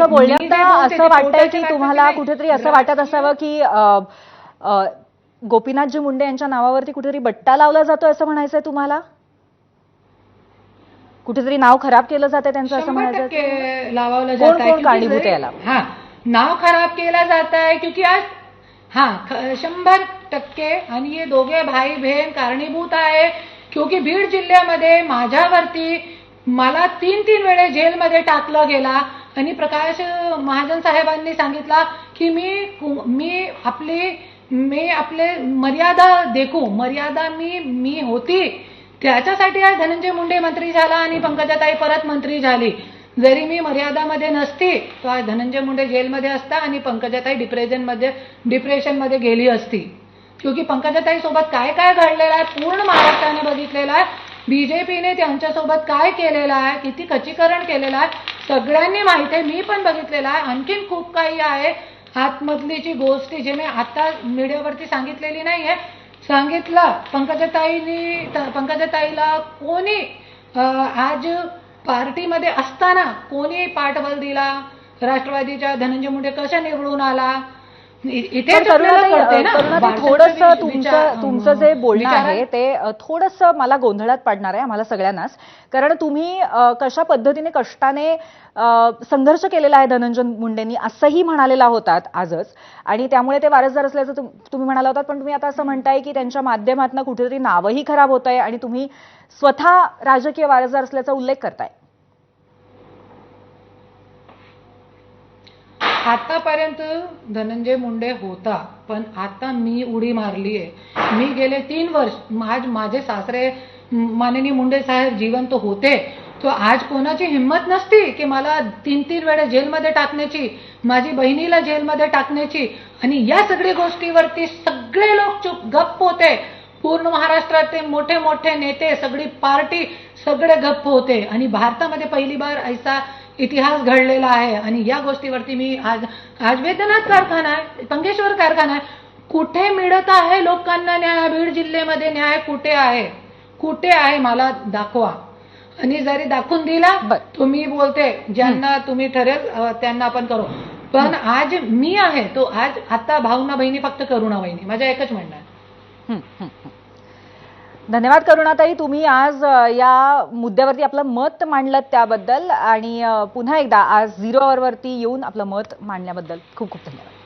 तुमच्या बोलण्यात असं वाटतंय की तुम्हाला. कुठेतरी असं वाटत असावं की गोपीनाथजी मुंडे यांच्या नावावरती कुठेतरी बट्टा लावला जातो असं म्हणायचंय तुम्हाला? कुठेतरी नाव खराब केलं जाते त्यांचं असं म्हणायचं जात कोण कारणीभूत याला? हा नाव खराब केला जात आहे क्योंकि आज हा शंभर टक्के आणि हे दोघे भाई बहीण कारणीभूत आहे. क्योंकि बीड जिल्ह्यामध्ये माझ्यावरती मला तीन तीन वेळे जेलमध्ये टाकलं गेला. आणि प्रकाश महाजन साहेबांनी सांगितला की मी मी आपली मी आपले मर्यादा देखू मर्यादा मी मी होती. त्याच्यासाठी आज धनंजय मुंडे मंत्री झाला आणि पंकजाताई परत मंत्री झाली. जरी मी मर्यादामध्ये नसती तर आज धनंजय मुंडे जेलमध्ये असता आणि पंकजाताई डिप्रेशनमध्ये डिप्रेशनमध्ये गेली असती. क्योंकि पंकजाताई सोबत काय काय घडलेलं आहे पूर्ण महाराष्ट्राने बघितलेलं आहे. बीजेपीने त्यांच्यासोबत काय केलेलं आहे किती खचीकरण केलेलं आहे. सगळ्यांनी माहिती आहे मी पण बघितलेलं आहे. आणखीन खूप काही आहे. आतमधली जी गोष्टी जे मी आता मीडियावरती सांगितलेली नाही आहे सांगितलं पंकजाताईनी पंकजाताईला कोणी आज पार्टीमध्ये असताना कोणी पाठबल दिला? राष्ट्रवादीच्या धनंजय मुंडे कशा निवडून आला? इ- इथेच पण आपल्याला करुणाताई, कळतंय ना, करुणाताई, भारताचं थोडंसं तुमचं तुमचं जे बोलणं आहे ते थोडंसं मला गोंधळात पडणार आहे आम्हाला सगळ्यांनाच. कारण तुम्ही कशा पद्धतीने कष्टाने संघर्ष केलेला आहे धनंजय मुंडेंनी असंही म्हणालेला होतात आजच. आणि त्यामुळे ते वारसदार असल्याचं तुम- तुम्ही म्हणाला होतात पण तुम्ही आता असं म्हणताय की त्यांच्या माध्यमातून कुठेतरी नावही खराब होत आहे आणि तुम्ही स्वतः राजकीय वारसदार असल्याचा उल्लेख करताय. आतापर्यंत धनंजय मुंडे होता पण आता मी उडी मारली आहे मी गेले तीन वर्ष आज माझे सासरे माननीय मुंडे साहेब जिवंत होते तो आज कोणाची हिंमत नसती की मला तीन तीन वेळा जेलमध्ये टाकण्याची माझी बहिणीला जेलमध्ये टाकण्याची. आणि या सगळ्या गोष्टीवरती सगळे लोक चुप गप्प होते. पूर्ण महाराष्ट्रातले मोठे मोठे नेते सगळी पार्टी सगळे गप्प होते. आणि भारतामध्ये पहिली बार ऐसा इतिहास घडलेला आहे आणि या गोष्टीवरती मी आज आज वेदनाथ कारखाना आहे पंगेश्वर कारखाना आहे. कुठे मिळत आहे लोकांना न्याय? बीड जिल्ह्यामध्ये न्याय कुठे आहे? कुठे आहे? मला दाखवा. आणि जरी दाखवून दिला. तुम्ही बोलते ज्यांना तुम्ही ठरेल त्यांना आपण करू. पण आज मी आहे तो आज आता भावना बहिणी फक्त करुणा बहिणी. माझ्या एकच म्हणणं आहे. धन्यवाद करुणाताई. तुम्ही आज या मुद्द्यावरती आपलं मत मांडलं त्याबद्दल आणि पुन्हा एकदा आज झिरो वरती येऊन आपलं मत मांडल्याबद्दल खूप खूप धन्यवाद.